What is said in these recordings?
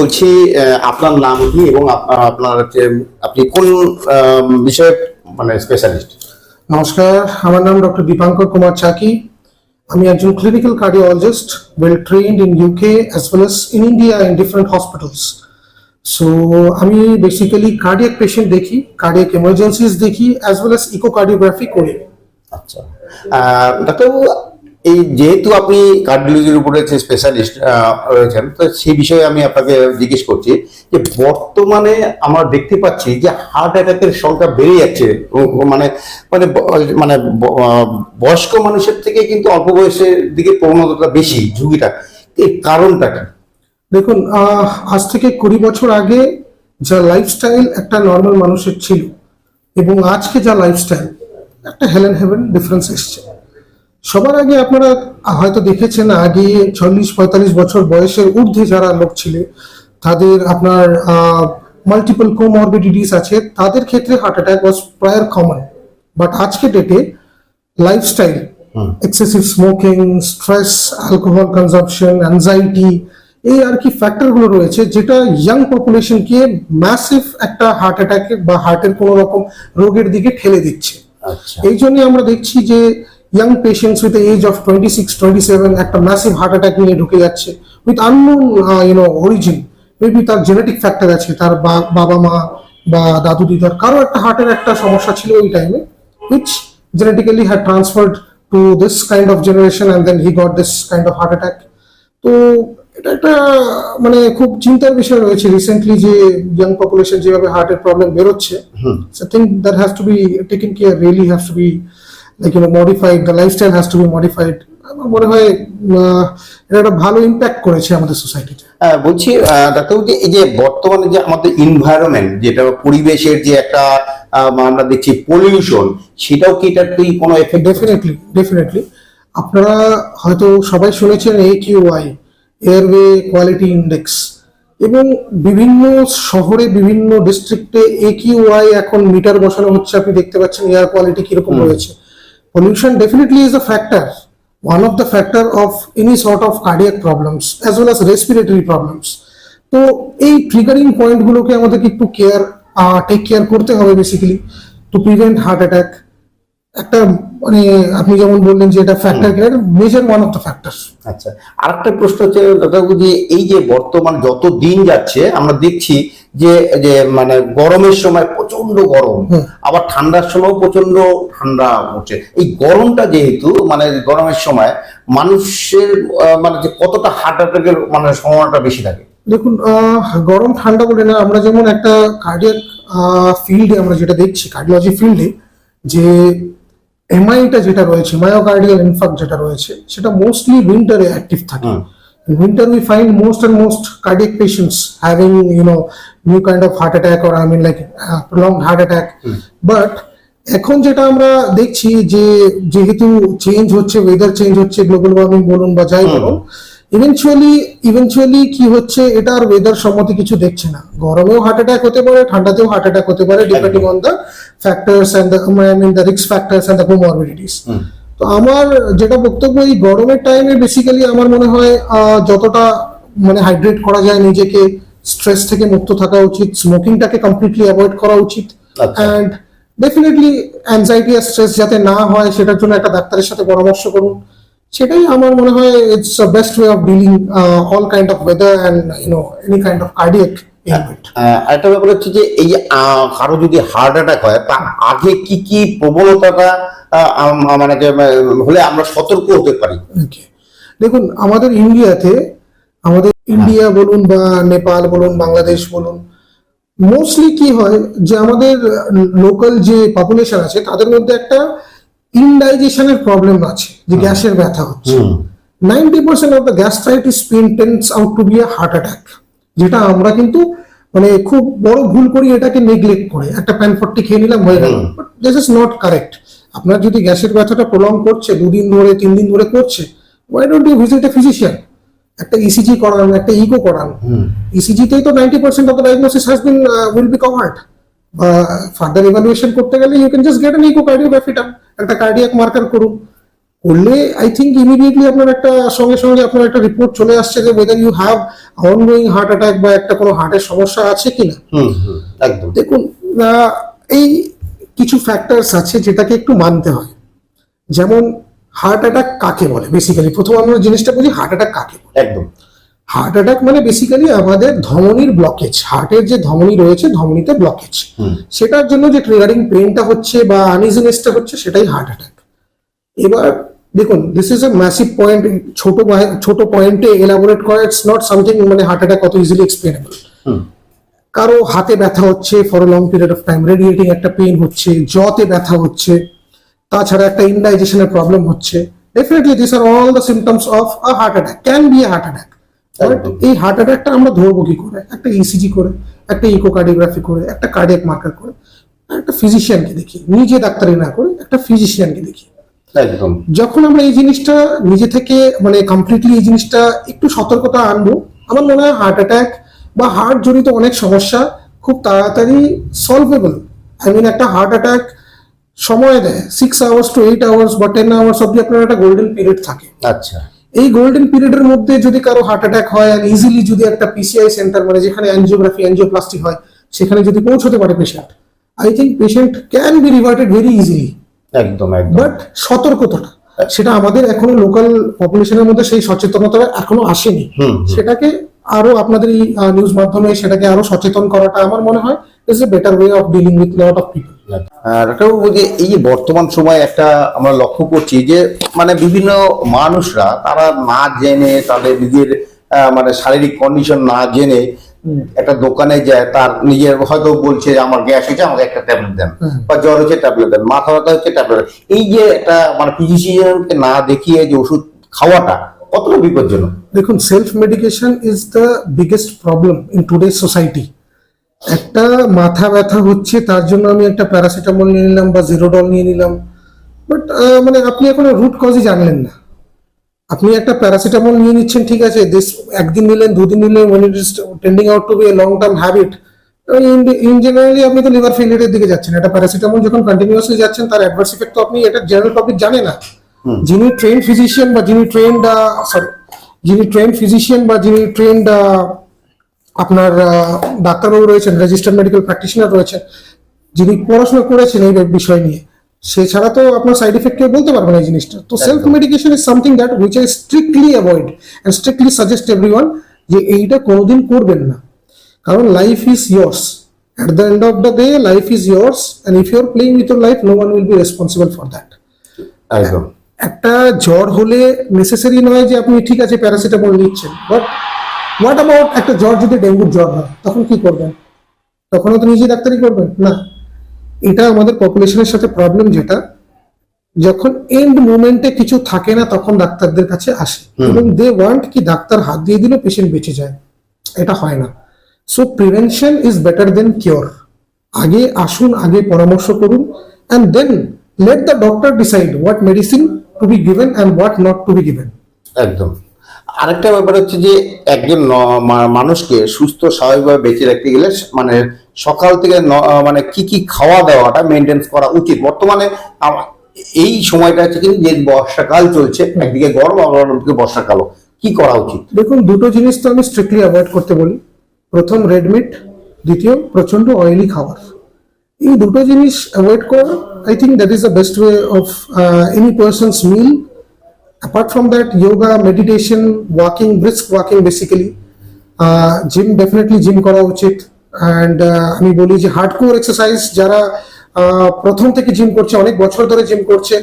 বলছি আপনার নাম কি এবং আপনার আপনি কোন বিষয়ে মানে স্পেশালিস্ট নমস্কার আমার নাম ডক্টর দীপাঙ্কর কুমার চাকি। আমি একজন clinical cardiologist well trained in UK as well as in India in different hospitals so আমি বেসিক্যালি কার্ডিয়াক পেশেন্ট দেখি কার্ডিয়াক এমার্জেন্সিস দেখি অ্যাজ ওয়েল এস ইকোকার্ডিওগ্রাফি করি। আচ্ছা। ডাক্তারবাবু এই যেহেতু আপনি কার্ডিওলজির উপরে স্পেশালিস্ট রয়েছেন, তো সেই বিষয়ে আমি আপনাকে জিজ্ঞেস করছি যে বর্তমানে আমরা দেখতে পাচ্ছি যে হার্ট অ্যাটাকের সংখ্যা বেড়ে যাচ্ছে। মানে মানে মানে বয়স্ক মানুষের থেকে কিন্তু অল্প বয়সের দিকে প্রবণতাটা বেশি ঝুঁকিটা। এর কারণটা কি? দেখুন আজ থেকে কুড়ি বছর আগে যা লাইফস্টাইল একটা নর্মাল মানুষের ছিল এবং আজকে যা লাইফস্টাইল একটা হেলেন হেভেন ডিফারেন্স এসছে। সবার আগে আপনারা হয়তো দেখেছেন আগে চল্লিশ পঁয়তাল্লিশ বছর বয়সের ঊর্ধ্বে যারা লোক ছিল তাদের আপনার মাল্টিপল কোমরবিডিটিস আছে। তাদের ক্ষেত্রে heart attack was prior common but আজকে ডেটে lifestyle excessive smoking stress alcohol consumption anxiety এই আর কি ফ্যাক্টরগুলো রয়েছে যেটা ইয়াং পপুলেশনকে ম্যাসিভ একটা হার্ট অ্যাটাক বা হার্টের কোনো রকম রোগের দিকে ঠেলে দিচ্ছে। আচ্ছা। এই জন্য আমরা দেখছি যে young patients with age of twenty six twenty seven একটা ম্যাসিভ হার্ট অ্যাটাক নিয়ে ঢুকে যাচ্ছে। With unknown you know origin maybe তার জেনেটিক ফ্যাক্টর আছে তার বাবা মা বা দাদু দিদার কারও একটা হার্টের একটা সমস্যা ছিল ওই টাইমে which genetically had transferred to this kind of generation and then he got this kind of heart attack তো এটা একটা মানে খুব চিন্তার বিষয় রয়েছে রিসেন্টলি যে ইয়াং পপুলেশন যেভাবে হার্টের প্রবলেম বেরোচ্ছে So I think that has to be taken care, really has to be like you know modified, the lifestyle has to be modified. আমার মনে হয় এটা একটা ভালো ইম্প্যাক্ট করেছে আমাদের সোসাইটিতে বলছি ডাক্তারবাবু যে এই যে বর্তমানে যে আমাদের ইনভায়রনমেন্ট যেটা পরিবেশের যে একটা আমরা দেখছি পলিউশন সেটাও কি এটার কি কোনো এফেক্ট ডেফিনেটলি ডেফিনেটলি আপনারা হয়তো সবাই শুনেছেন A QI airway quality index এবং বিভিন্ন শহরে বিভিন্ন ডিস্ট্রিক্টে এ কিউআই এখন মিটার বসানো হচ্ছে। আপনি দেখতে পাচ্ছেন এয়ার কোয়ালিটি কীরকম রয়েছে। Pollution definitely is a factor one of the factor of any sort of cardiac problems as well as respiratory problems তো এই ট্রিগারিং পয়েন্টগুলোকে আমাদেরকে একটু কেয়ার টেক কেয়ার করতে হবে basically to prevent heart attack একটা মানে আপনি যেমন বললেন যে এটা factor major one of the factor আচ্ছা আরেকটা প্রশ্ন হচ্ছে যে এই যে বর্তমান যত দিন যাচ্ছে আমরা দেখছি যে যে মানে গরমের সময় প্রচণ্ড গরম আবার ঠান্ডার সময় প্রচণ্ড ঠান্ডা হচ্ছে এই গরমটা যেহেতু মানে গরমের সময় মানুষের মানে যে কতটা হার্ট অ্যাটাকের মানে সম্ভাবনাটা বেশি থাকে? দেখুন আহ, গরম ঠান্ডা বলে না আমরা যেমন একটা কার্ডিয়াক ফিল্ডে আমরা যেটা দেখছি কার্ডিওলজি ফিল্ডে যে এমআইটা যেটা রয়েছে মায়োকার্ডিয়াল ইনফার্ক যেটা রয়েছে সেটা মোস্টলি উইন্টারে অ্যাক্টিভ থাকে। Winter we find most and most cardiac patients having you know new kind of heart attack or I mean like long heart attack but এখন যেটা আমরা দেখছি যে যেহেতু চেঞ্জ হচ্ছে ওয়েদার চেঞ্জ হচ্ছে গ্লোবাল ওয়ার্মিং বলুন বা যাই বলুন ইভেনচুয়ালি ইভেনচুয়ালি কি হচ্ছে? এটা আর ওয়েদার সম্মতি কিছু দেখছে না। গরমেও হার্ট অ্যাটাক হতে পারে ঠান্ডাতেও হার্ট অ্যাটাক হতে পারে depending on the factors and the mean the risk factors and the comorbidities তো আমার যেটা বক্তব্য এই গরমের টাইমে বেসিক্যালি আমার মনে হয় যতটা মানে হাইড্রেট করা যায় নিজেকে স্ট্রেস থেকে মুক্ত থাকা উচিত স্মোকিংটাকে কমপ্লিটলি অ্যাভয়েড করা উচিত। অ্যান্ড ডেফিনেটলি অ্যাংজাইটি আর স্ট্রেস যাতে না হয় সেটার জন্য একটা ডাক্তারের সাথে পরামর্শ করুন। সেটাই আমার মনে হয় it's best way of dealing all kind of weather and you know any kind of cardiac ah, ব্যাপার হচ্ছে যে এই কারও যদি হার্ট অ্যাটাক হয় তার আগে কি কি প্রবণতাটা আহ, মানে হলে আমরা সতর্ক হতে পারি? দেখুন আমাদের ইন্ডিয়াতে আমাদের ইন্ডিয়া বলুন বা নেপাল বলুন বাংলাদেশ বলুন মোস্টলি কি হয় যে আমাদের লোকাল যে পপুলেশন আছে তাদের মধ্যে একটা ইনডাইজেশনের প্রবলেম আছে যে গ্যাসের ব্যথা হচ্ছে। Ninety percent of the gastritis pain tends out to be a heart attack যেটা আমরা কিন্তু মানে খুব বড় ভুল করি এটাকে নেগলেক্ট করে। একটা প্যান ফর্টি খেয়ে নিলাম হয়ে গেল। But this is not correct আপনার যদি গ্যাসের ব্যথাটা প্রলং করছে দুদিন ধরে তিন দিন ধরে করছে why don't you visit a physician একটা ইসিজি করান একটা ইকো করান। ইসিজিতেই তো ninety percent of the diagnosis has been will be covered বা ফার্দার ইভালুয়েশন করতে গেলে you can just get an echo কার্ডিওগ্রাফিটা একটা কার্ডিয়াক মার্কার করুন। করলে আই থিঙ্ক ইমিডিয়েটলি আপনার একটা সঙ্গে সঙ্গে আপনার একটা রিপোর্ট চলে আসছে যে whether you have ongoing heart attack বা একটা কোনো হার্টের সমস্যা আছে কিনা। একদম। দেখুন এই কিছু ফ্যাক্টরস আছে যেটাকে একটু মানতে হয়। যেমন হার্ট অ্যাটাক কাকে বলে? বেসিক্যালি প্রথম আমরা জিনিসটা বুঝি হার্ট অ্যাটাক কাকে বলে। একদম। হার্ট অ্যাটাক মানে বেসিক্যালি আমাদের ধমনির ব্লকেজ হার্টের যে ধমনি রয়েছে ধমনিতে ব্লকেজ সেটার জন্য যে ট্রিগারিং পেনটা হচ্ছে বা আনইজিনেসটা হচ্ছে সেটাই হার্ট অ্যাটাক এবার দেখুন this is a massive point ছোট ছোট পয়েন্টে এলাবোরেট করা ইটস নট সামথিং মানে হার্ট অ্যাটাক কত ইজিলি এক্সপ্লেনেবল হুম। কারও হাতে ব্যথা হচ্ছে for long period of time radiating একটা পেন হচ্ছে জতে ব্যথা হচ্ছে তাছাড়া একটা ইনডাইজেশনের প্রবলেম হচ্ছে definitely this are all the symptoms of a heart attack can be a heart attack. এই হার্ট অ্যাটাকটা আমরা ধরবো কি করে? একটা ইসিজি করে একটা ইকোকার্ডিওগ্রাফি করে একটা কার্ডিয়াক মার্কার করে একটা ফিজিশিয়ানকে দেখি নিজে ডাক্তারি না করে একটা ফিজিশিয়ানকে দেখি যখন আমরা এই জিনিসটা নিজে থেকে মানে কমপ্লিটলি এই জিনিসটা একটু সতর্কতা আনব আমার মনে হয় হার্ট অ্যাটাক বা হার্ট জড়িত অনেক সমস্যা খুব তাড়াতাড়ি সলভেবল আই মিন একটা হার্ট অ্যাটাক সময় দেয় six hours to eight hours বা টেন আওয়ার্স অব্দি আপনার একটা গোল্ডেন পিরিয়ড থাকে। আচ্ছা। এই গোল্ডেন পিরিয়ডের মধ্যে যদি কারও হার্ট অ্যাটাক হয় আর ইজিলি যদি একটা পিসিআই সেন্টার মানে যেখানে অ্যানজিওগ্রাফি অ্যানজিওপ্লাস্টি হয় সেখানে যদি পৌঁছতে পারে patient I think patient can be reverted very easily একদম একদম। বাট সতর্কতাটা সেটা আমাদের এখনও লোকাল পপুলেশনের মধ্যে সেই সচেতনতা এখনও আসেনি। সেটাকে আরও আপনাদের এই নিউজ মাধ্যমে সেটাকে আরও সচেতন করাটা আমার মনে হয় is a better way of dealing with lot of people ডাক্তারবাবু যে এই যে বর্তমান সময়ে একটা আমরা লক্ষ্য করছি যে মানে বিভিন্ন মানুষরা তারা না জেনে তাদের নিজের মানে শারীরিক কন্ডিশন না জেনে একটা দোকানে যায় তার নিজের হয়তো বলছে যে আমার গ্যাস হয়েছে আমাকে একটা ট্যাবলেট দেন। বা জ্বর হচ্ছে ট্যাবলেট দেন। মাথা ব্যথা হচ্ছে ট্যাবলেট এই যে একটা মানে ফিজিশিয়ানকে না দেখিয়ে যে ওষুধ খাওয়াটা কতটা বিপজ্জনক? দেখুন self medication is the biggest problem in today society একটা মাথা ব্যথা হচ্ছে তার জন্য আমি একটা প্যারাসিটামল নিয়ে নিলাম বা জিরোডল নিয়ে নিলাম। বাট মানে আপনি এখনও রুট কজই জানলেন না। আপনি একটা প্যারাসিটামল নিয়ে নিচ্ছেন ঠিক আছে দিস একদিন নিলেন দুদিন নিলেন when it is tending out to be a long term habit in generally আপনি তো লিভার ফেলিয়ারের দিকে যাচ্ছেন। একটা প্যারাসিটামল যখন কন্টিনিউয়াসলি যাচ্ছেন তার অ্যাডভার্স ইফেক্ট তো আপনি এটা জেনারেল পাবলিক জানে না। যিনি ট্রেন ফিজিশিয়ান বা যিনি ট্রেন্ড সরি যিনি ট্রেন ফিজিশিয়ান বা যিনি ট্রেন্ড ডাক্তারবাবু রয়েছেন রেজিস্টার্ড মেডিকেল প্র্যাকটিশনার রয়েছেন যিনি পড়াশোনা করেছেন এই বিষয় নিয়ে সে ছাড়া তো আপনার সাইড এফেক্ট কেউ বলতে পারবে না এই জিনিসটা। তো self medication is something that which I strictly avoid and strictly suggest everyone যে এইটা কোনোদিন করবেন না। কারণ life is years at the end of the day life is years and if you're playing with your life no one will be responsible for that একদম। একটা জ্বর হলে নেসেসারি নয় যে আপনি ঠিক আছে প্যারাসিটামল নিচ্ছেন বাট হোয়াট অ্যাবাউট একটা জ্বর যদি ডেঙ্গুর জ্বর হয় তখন কি করবেন? তখনও তো নিজে ডাক্তারি করবেন? না। এটা আমাদের পপুলেশনের সাথে প্রবলেম যেটা যখন এন্ড মুমেন্টে কিছু থাকে না তখন ডাক্তারদের কাছে আসে। এবং দে ওয়ান্ট কি ডাক্তার হাত দিয়ে দিলে পেশেন্ট বেঁচে যায়। এটা হয় না। So prevention is better than cure আগে আসুন আগে পরামর্শ করুন and then let the doctor decide what medicine to be given and what not to be given একদম। আরেকটা ব্যাপার হচ্ছে যে একজন মানুষকে সুস্থ, স্বাভাবিকভাবে বেঁচে রাখতে গেলে মানে সকাল থেকে মানে কি কি খাওয়া দাওয়াটা মেনটেন্স করা উচিত। বর্তমানে এই সময়টা হচ্ছে কিন্তু যে বর্ষাকাল চলছে, একদিকে গরম, আবার অন্যদিকে বর্ষাকালও। কি করা উচিত? দেখুন, দুটো জিনিস তো আমি স্ট্রিক্টলি অ্যাভয়েড করতে বলি। প্রথম রেড মিট দ্বিতীয় প্রচণ্ড অয়েলি খাবার। এই দুটো জিনিস অ্যাভয়েড করা I think that is the best way of any person's meal apart from that yoga meditation walking brisk walking basically gym definitely gym করা উচিত. অ্যান্ড আমি বলি যে হার্ডকোর এক্সারসাইজ যারা প্রথম থেকে জিম করছে, অনেক বছর ধরে জিম করছে,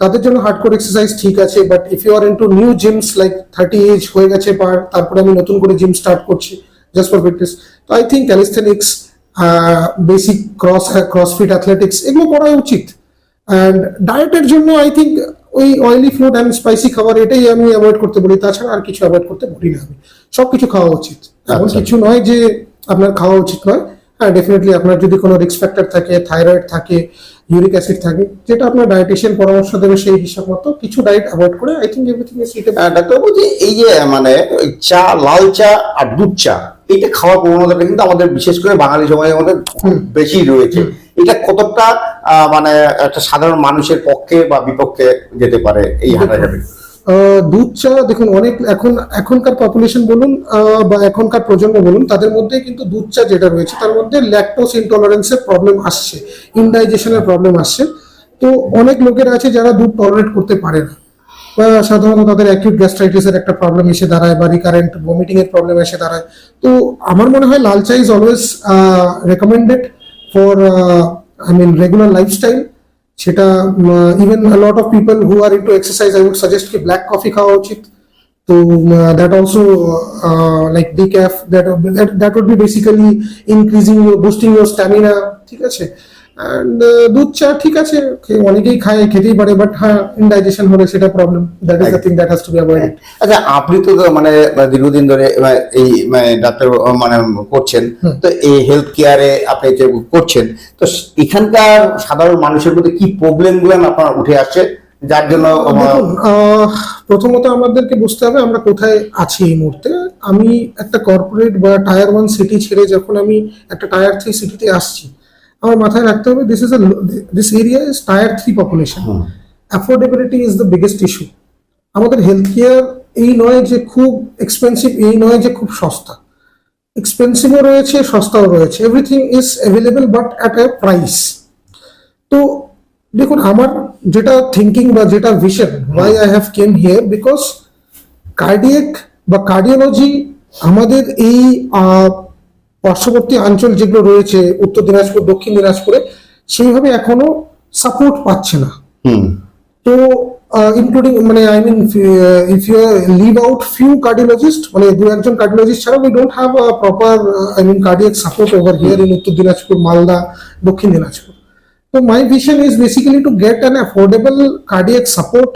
তাদের জন্য হার্ডকোর এক্সারসাইজ ঠিক আছে but if you are into new gyms like thirty age হয়ে গেছে পার তারপরে আমি নতুন করে জিম স্টার্ট করছি জাস্ট ফর ফিটনেস তো I think calisthenics basic cross crossfit athletics এগুলো করা উচিত. অ্যান্ড ডায়েটের জন্য আই থিঙ্ক ওই অয়েলি ফুড অ্যান্ড স্পাইসি খাবার এটাই আমি অ্যাভয়েড করতে বলি তাছাড়া আর কিছু অ্যাভয়েড করতে বলি না আমি। সব কিছু খাওয়া উচিত। এমন আচ্ছা। কিছু নয় যে আপনার খাওয়া উচিত নয়। হ্যাঁ ডেফিনেটলি আপনার যদি কোনো রিস্ক ফ্যাক্টর থাকে থাইরয়েড থাকে ইউরিক অ্যাসিড থাকে যেটা আপনার ডায়েটিশিয়ান পরামর্শ দেবে সেই হিসাব মতো কিছু ডায়েট অ্যাভয়েড করে I think everything is ah, ডাক্তারবাবু যে এই যে মানে চা লাল চা আর দুধ চা এইটা খাওয়ার প্রবণতাটা কিন্তু আমাদের বিশেষ করে বাঙালি সমাজের মধ্যে খুব বেশি রয়েছে। এটা কতটা মানে একটা সাধারণ মানুষের পক্ষে বা বিপক্ষে যেতে পারে এই হাঁটাহাঁটি? দুধ চা দেখুন অনেক এখন এখনকার পপুলেশন বলুন বা এখনকার প্রজন্ম বলুন তাদের মধ্যে কিন্তু দুধ চা যেটা রয়েছে তার মধ্যে ল্যাকটোস ইনটলারেন্সের প্রবলেম আসছে ইনডাইজেশনের প্রবলেম আসছে। তো অনেক লোকের আছে যারা দুধ টলারেট করতে পারে না বা সাধারণত তাদের অ্যাকিউট গ্যাস্ট্রাইটিসের একটা প্রবলেম এসে দাঁড়ায় বা রিকারেন্ট ভমিটিং এর প্রবলেম এসে দাঁড়ায়। তো আমার মনে হয় লাল চা is always recommended for I mean regular lifestyle সেটা even lot of people who are into exercise I would suggest কি ব্ল্যাক কফি খাওয়া উচিত. তো that also like decaf that that would be basically increasing boosting your stamina ঠিক আছে? And দুধ চা ঠিক আছে অনেকেই খায় খেতেই পারে বাট হ্যাঁ ইনডাইজেশন হলে সেটা problem that is the thing that has to be avoided আচ্ছা আপনি তো তো মানে দীর্ঘদিন ধরে এই মানে ডাক্তার মানে করছেন তো এই হেলথ কেয়ারে আপনি যে করছেন তো এখানকার সাধারণ মানুষের মধ্যে কি প্রবলেমগুলো আপনার উঠে আসছে? যার জন্য প্রথমত আমাদেরকে বুঝতে হবে আমরা কোথায় আছি এই মুহূর্তে। আমি একটা কর্পোরেট বা টায়ার ওয়ান সিটি ছেড়ে যখন আমি একটা টায়ার থ্রি সিটিতে আসছি আমার মাথায় রাখতে হবে this is this area is tier three population affordability is the biggest issue আমাদের হেলথ কেয়ার এই নয় যে খুব এক্সপেন্সিভ এই নয় যে খুব সস্তা। এক্সপেন্সিভও রয়েছে সস্তাও রয়েছে। Everything is available but at a price তো দেখুন আমার যেটা থিঙ্কিং বা যেটা vision why I have came here because cardiac বা কার্ডিওলজি আমাদের এই পার্শ্ববর্তী অঞ্চল যেগুলো রয়েছে উত্তর দিনাজপুর দক্ষিণ দিনাজপুরে সেইভাবে এখনও সাপোর্ট পাচ্ছে না। হুম। তো ইনক্লুডিং মানে I mean if you live out few cardiologist মানে দু একজন কার্ডিওলজিস্ট ছাড়া we don't have proper I mean cardiac support over here in Uttar Dinajpur Malda Dakshin Dinajpur. তো my vision is basically to get an affordable cardiac support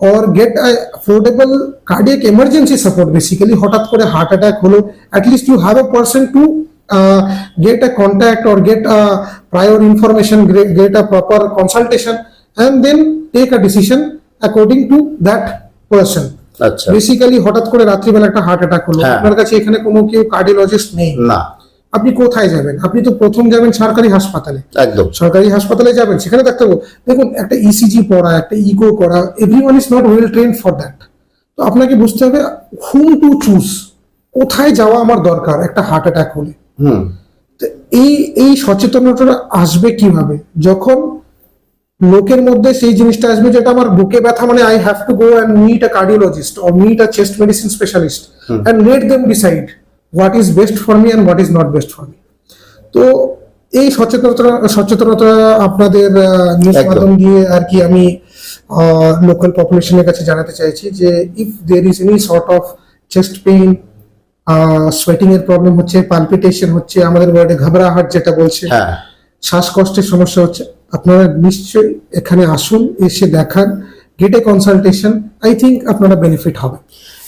or get a affordable cardiac emergency support basically হঠাৎ করে heart attack হলো at least you have a person to uh, get a contact or get a prior information get, a proper consultation and then take a decision according to that person আচ্ছা basically হঠাৎ করে রাত্রিবেলা একটা heart attack হলো হ্যাঁ। আপনার কাছে এখানে কোনো কেউ কার্ডিওলজিস্ট নেই না আপনি কোথায় যাবেন? আপনি তো প্রথম যাবেন সরকারি হাসপাতালে। একদম। সরকারি হাসপাতালে যাবেন সেখানে ডাক্তারবাবু দেখুন একটা ইসিজি পড়া একটা ইকো করা everyone is not well train for that তো আপনাকে বুঝতে হবে হুম টু চুজ কোথায় যাওয়া আমার দরকার একটা হার্ট অ্যাটাক হলে? এই এই সচেতনতাটা আসবে কীভাবে? যখন লোকের মধ্যে সেই জিনিসটা আসবে যেটা আমার বুকে ব্যথা মানে I have to go and meet a cardiologist or meet a chest medicine specialist and let them decide what is best for me and what is not best for me তো এই সচেতনতা সচেতনতা আপনাদের নিউজ মাধ্যম দিয়ে আর কি আমি local পপুলেশনের কাছে জানাতে চাইছি যে if there is any sort of chest pain sweating এর প্রবলেম হচ্ছে পালপিটেশন হচ্ছে আমাদের ওয়ার্ডে ঘাবড়াহাট যেটা বলছে হ্যাঁ। শ্বাসকষ্টের সমস্যা হচ্ছে আপনারা নিশ্চয়ই এখানে আসুন এসে দেখান গেটে কনসালটেশন আই থিঙ্ক আপনারা বেনিফিট হবে।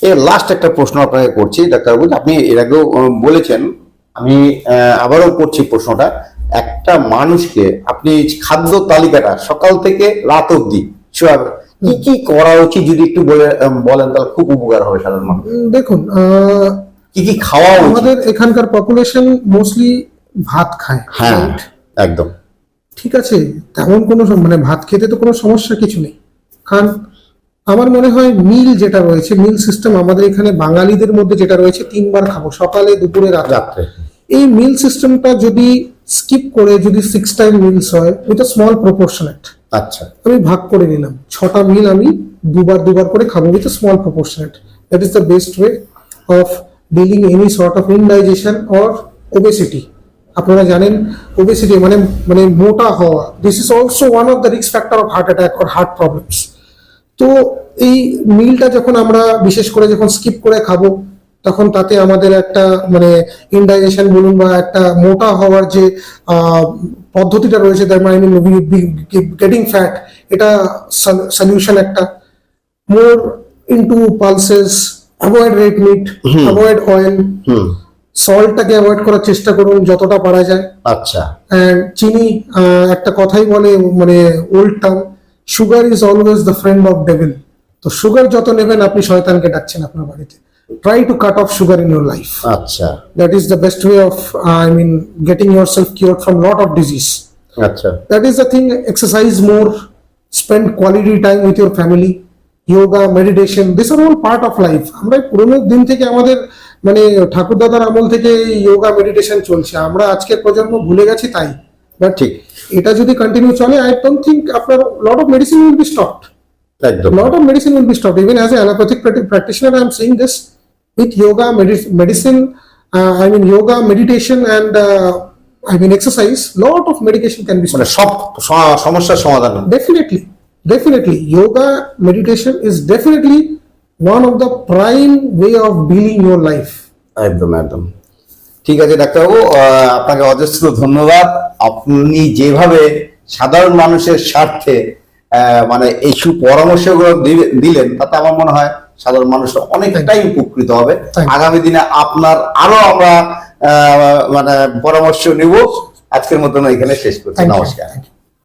এর লাস্ট একটা প্রশ্ন আপনাকে করছি ডাক্তারবাবু আপনি এর আগেও বলেছেন আমি আবারও করছি প্রশ্নটা একটা মানুষকে আপনি খাদ্য তালিকাটা সকাল থেকে রাত অবধি sure, কি কি করা উচিত যদি একটু বলে বলেন তাহলে খুব উপকার হবে সাধারণ মানুষ। দেখুন কি কি খাওয়া আমাদের এখানকার পপুলেশন মোস্টলি ভাত খায় হ্যাঁ একদম। ঠিক আছে তেমন কোনো মানে ভাত খেতে তো কোনো সমস্যা কিছু নেই। খান আমার মনে হয় মিল যেটা রয়েছে মিল সিস্টেম আমাদের এখানে বাঙালিদের মধ্যে যেটা রয়েছে তিনবার খাব সকালে দুপুরে রাতে রাত্রে। এই মিল সিস্টেমটা যদি স্কিপ করে যদি সিক্স টাইম মিলস হয় উইথ স্মল প্রপোর্শনেট আচ্ছা। আমি ভাগ করে নিলাম। ছটা মিল আমি দুবার দুবার করে খাব with small proportionate that is the best way of dealing any sort of indigestion or obesity আপনারা জানেন ওবেসিটি মানে মানে মোটা হওয়া। This is also one of the risk factor of heart attack or heart problems তো এই মিলটা যখন আমরা বিশেষ করে যখন স্কিপ করে খাব তখন তাতে আমাদের একটা মানে ইনডাইজেশন বলুন বা একটা মোটা হওয়ার যে পদ্ধতিটা রয়েছে তার মানে গেটিং ফ্যাট এটা সলিউশন একটা। More into pulses avoid red meat avoid oil হুম। সল্টটাকে অ্যাভয়েড করার চেষ্টা করুন যতটা পারা যায়। আচ্ছা। চিনি একটা কথাই বলে মানে old term sugar is always the friend of devil তো সুগার যত নেবেন আপনি শয়তানকে ডাকছেন আপনার বাড়িতে। Try to cut off sugar in your life আচ্ছা। That is the best way of I mean getting your self cure from lot of disease আচ্ছা। That is the thing exercise more spend quality time with your family yoga meditation this are all part of life আমরা পুরোনো দিন থেকে আমাদের মানে ঠাকুরদাদার আমল থেকে yoga meditation চলছে। আমরা আজকের প্রজন্ম ভুলে গেছি তাই। ঠিক। এটা যদি কন্টিনিউ চলে আই ডোন্ট থিঙ্ক আপনার lot of medicine will be stopped একদম lot of medicine will be stopped. Even as an allopathic practi- practitioner, I'm saying this with yoga, medi- medicine, uh, I mean yoga, meditation, and uh, I mean exercise. Lot of medication can be মানে. সব সমস্যার সমাধান Definitely, definitely, yoga meditation is definitely one of the prime way of building your life. একদম একদম ঠিক আছে ডাক্তারবাবু আপনাকে অজস্র ধন্যবাদ। আপনি যেভাবে সাধারণ মানুষের স্বার্থে আহ, মানে এই সুপরামর্শগুলো গুলো দিলেন তাতে আমার মনে হয় সাধারণ মানুষ অনেকটাই উপকৃত হবে। আগামী দিনে আপনার আরও আমরা আহ, মানে পরামর্শ নিব। আজকের মতন এখানে শেষ করছি। নমস্কার.